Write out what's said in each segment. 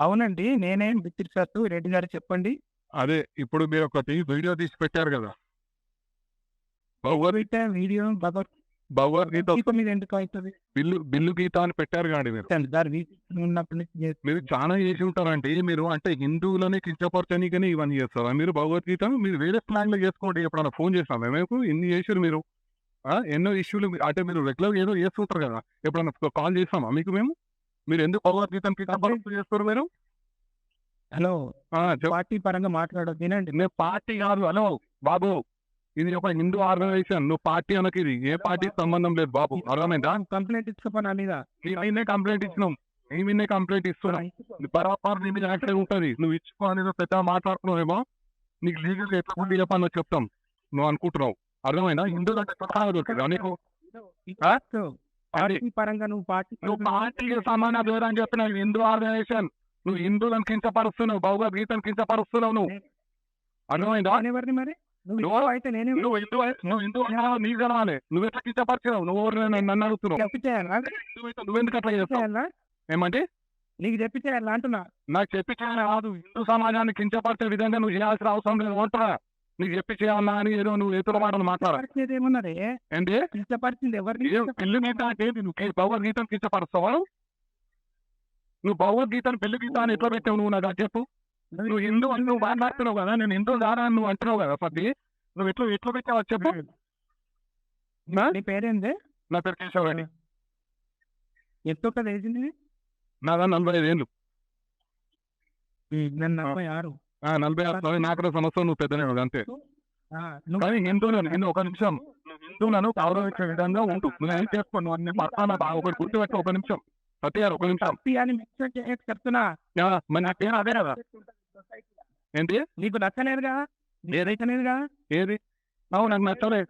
అవునండి. నేనేం సార్ రెడ్డి గారు చెప్పండి. అదే ఇప్పుడు మీరు ఒకటి వీడియో తీసి పెట్టారు కదా. భగవద్ వీడియో భగవద్గీత గీత మీద ఎందుకు అవుతుంది? బిల్లు బిల్లు గీత అని పెట్టారు కాండి మీరు. మీరు చాలా చేసి ఉంటారంటే మీరు అంటే హిందువులని కించపరచనీకని ఇవన్నీ చేస్తారా? మీరు భగవద్గీత మీరు వేరే ప్లాన్లో చేసుకోండి. ఎప్పుడన్నా ఫోన్ చేస్తాను మేము ఇన్ని చేసారు మీరు? ఎన్నో ఇష్యూలు అంటే మీరు రెగ్యులర్ ఏదో చేస్తుంటారు కదా. ఎప్పుడన్నా కాల్ చేస్తామా మీకు మేము? మీరు ఎందుకు భగవద్గీతను కించపరుస్తూ చేస్తారు మీరు? హలో పార్టీ పరంగా మాట్లాడదు వినండి. నేను పార్టీ కాదు హలో బాబు. ఇది ఒక హిందూ ఆర్గనైజేషన్ నువ్వు పార్టీ అనకి ఇది. ఏ పార్టీ సంబంధం లేదు బాబు. అర్థమైందా? కంప్లైంట్ ఇచ్చుకోపని మీద. నీ అయినే కంప్లైంట్ ఇచ్చినాం. నీ మీదే కంప్లైంట్ ఇస్తున్నాం. బరాబర్ నీ మీద యాక్షన్ ఉంటది. నువ్వు ఇచ్చుకో అనేది పెద్ద మాట్లాడుతున్నావేమో. నీకు లీగల్ ఎట్లా ఉండి చెప్పాలో చెప్తాం. నువ్వు అనుకుంటున్నావు. అర్థమైందా? హిందువులు అంటే దొరికిందా? పార్టీ పరంగా నువ్వు పార్టీ నువ్వు పార్టీకి సమాన దూరం అని చెప్పిన హిందూ ఆర్గనైజేషన్ నువ్వు హిందువులను కించపరుస్తున్నావు భగవద్గీతను కించపరుస్తున్నావు నువ్వు. అర్థమైందా? ఎవరిని మరి? నువ్వు అయితే నేనే నువ్వు హిందూ నువ్వు హిందూ కలవాలి నువ్వు ఎట్లా కించపరిచినావు? నువ్వు నన్ను అడుగుతున్నావు? నువ్వెందుకు అట్లా చేస్తావు? ఏమంటే నీకు చెప్పి చేయాలా అంటున్నా? నాకు చెప్పి చేయాలి కాదు. హిందూ సమాజాన్ని కించపరిచే విధంగా నువ్వు చేయాల్సిన అవసరం లేదు. అంటున్నా నీకు చెప్పి చేయాలన్నా అని ఏదో నువ్వు ఎదురు మాటలు మాట్లాడాలి. ఏమన్నది ఏంటి ఇష్టపరిచింది ఎవరిని ఏం పెళ్ళి గీత అంటే ఏంటి? నువ్వు భగవద్గీతను కించపరుస్తావా నువ్వు భగవద్గీతను పెళ్ళి గీత అని ఎట్లా పెట్టావు నువ్వు నాకు చెప్పు. నువ్వు హిందూ అని నువ్వు మాట్లాడుతున్నావు కదా నేను హిందూ దారా అని నువ్వు అంటున్నావు కదా పది నువ్వు ఎట్లా ఎట్లా పెట్టావు చెప్పు. నా? నీ? పేరేంది? నా పేరు కేశవ్ రెడ్డి. ఎంత వేసింది నాదా నలభై ఐదు ఏళ్ళు నలభై ఆరు నలభై ఆరు నలభై నాలుగు సంవత్సరం నువ్వు పెద్దనే అంతే. కానీ హిందువులను హిందూ ఒక నిమిషం. హిందువులను గౌరవించే విధంగా ఉండు. నువ్వు ఏం చేసుకో నువ్వు అన్ని బాగా ఒకటి గుర్తుపెట్టు ఒక నిమిషం. సత్యారు ఒక నిమిషం. చెప్తున్నా. మరి నా పేరు అదే కదా ఏంటి? నీకు నచ్చలేదుగా? ఏది? అవు నాకు నచ్చలే.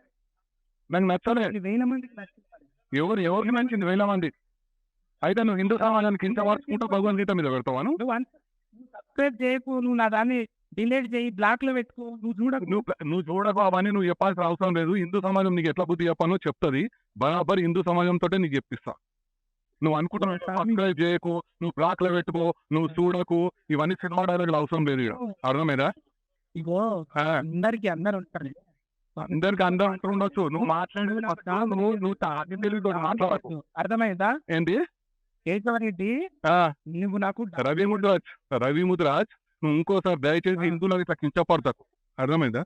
నాకు నచ్చలే. వేల నచ్చుతుంది. ఎవరు ఎవరికి నచ్చింది వేల మంది? అయితే నువ్వు హిందూ సమాజానికి ఇంత వరుసుకుంటూ భగవద్గీత మీద పెడతావాను సబ్స్క్రైబ్ చేయకు నువ్వు నా దాన్ని డిలీట్ చేయి బ్లాక్లో పెట్టుకో నువ్వు చూడకు. నువ్వు నువ్వు చూడకు అవన్నీ నువ్వు చెప్పాల్సిన అవసరం లేదు. హిందూ సమాజం నీకు ఎట్లా బుద్ధి చెప్పానో చెప్తుంది. బరాబర్ హిందూ సమాజంతో నీకు చెప్పిస్తా. నువ్వు అనుకుంటున్నావు సబ్స్క్రైబ్ చేయకు నువ్వు బ్లాక్లో పెట్టుకో నువ్వు చూడకు ఇవన్నీ సినిమా డైలాగులు అవసరం లేదు ఇక్కడ అర్థమైందా? ఇగో అందరికి అందరు ఉంటారు. అందరికి అందరూ అంటూ ఉండొచ్చు. నువ్వు మాట్లాడేది నువ్వు నువ్వు మాట్లాడకు అర్థమైందా? ఏంటి? కేశవరెడ్డి నువ్వు నాకు రవి ముద్రాజ్. రవి ముద్రాజ్ నువ్వు ఇంకోసారి దయచేసి. హిందువులకు ఇట్లా కించపడతాకు. అర్థమైందా?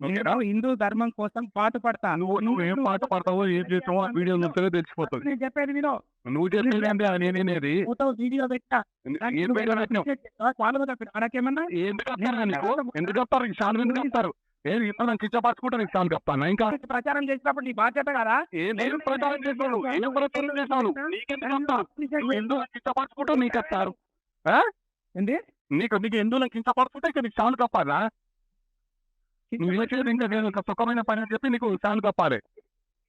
నేను హిందూ ధర్మం కోసం పాటు పడతా. నువ్వు నువ్వు ఏం పాట పడతావో ఏం చేస్తావో ఆ వీడియో తెలిసిపోతుంది. నేను చెప్పేది వినో. నువ్వు చెప్పేది అంటే నేనేది వీడియో పెట్టా. ఏం ఎందుకు నీకు? ఎందుకు వస్తారు ఏం ఇంత నాకు కించపరచుకుంటా నీకు శాలు చెప్తాను? ఇంకా? ప్రచారం చేసినప్పుడు నీ బాధ్యత కదా? నేను ప్రచారం చేసాను ఏం ప్రచారం నీకెందుకు ఎందుకు కించపరచుకుంటావు నీకు వస్తారు ఏంది? నీకు నీకు ఎందుకు కించపరచుకుంటే ఇక నీకు శాలు కప్పాలా? నువ్వు ఇంకా నేను ఒక సుఖమైన పని అని చెప్పి నీకు శాలు కప్పాలి.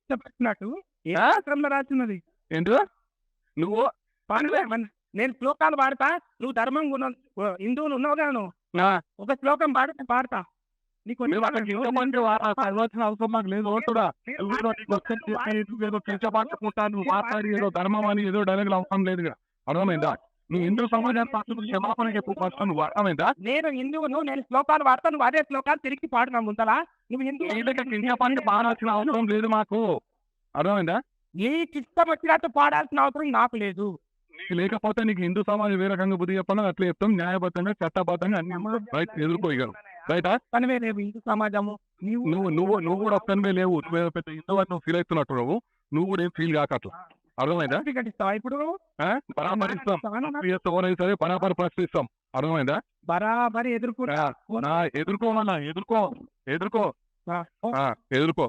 ఇష్టపడినట్టు ఏ? శాస్త్రంలో రాస్తున్నది ఏంటి? నువ్వు? నేను శ్లోకాలు పాడతా. నువ్వు ధర్మం హిందువులు ఉన్నావు కదా నువ్వు ఒక శ్లోకం పాడు నేను పాడతా. నీకు అవసరం మాకు లేదు. నువ్వు మాట్లాడి ఏదో ధర్మం అని ఏదో డైలాగులు అవసరం లేదు. అర్థమైందా? నువ్వు హిందూ సమాజాన్ని క్షమాపణ చెప్పు ఫస్ట్ నువ్వు అర్థమైందా? నేను హిందువును నేను శ్లోకాలు పాడతా నువ్వు అదే శ్లోకాలు తిరిగి పాడు నా ముందలా. నువ్వు హిందూ కించపరిచి పాడాల్సిన అవసరం లేదు మాకు. అర్థమైందా? నీకు ఇష్టం వచ్చినట్టు పాడాల్సిన అవసరం నాకు లేదు. లేకపోతే నీకు హిందూ సమాజం ఏ రకంగా బుద్ధి చెప్పాలో అట్లా చెప్తాం. న్యాయబద్ధంగా చట్టబద్ధంగా అన్ని ఎదుర్కోగలం రైటా పనివే లేవు హిందూ సమాజము నీవు నువ్వు నువ్వు నువ్వు కూడా వస్తానే లేవు. నువ్వు పెద్ద హిందూ నువ్వు ఫీల్ అవుతున్నట్టు నువ్వు నువ్వు కూడా ఏం ఫీల్ కాక అట్లా. అర్థమైందా? సర్టిఫికెట్ ఇస్తావా ఇప్పుడు? ఎవరైనా సరే బరాబర్ ప్రశ్నిస్తాం అర్థమైందా? బరాబరి నా ఎదుర్కోమన్నా ఎదుర్కో ఎదుర్కో. ఎదుర్కో.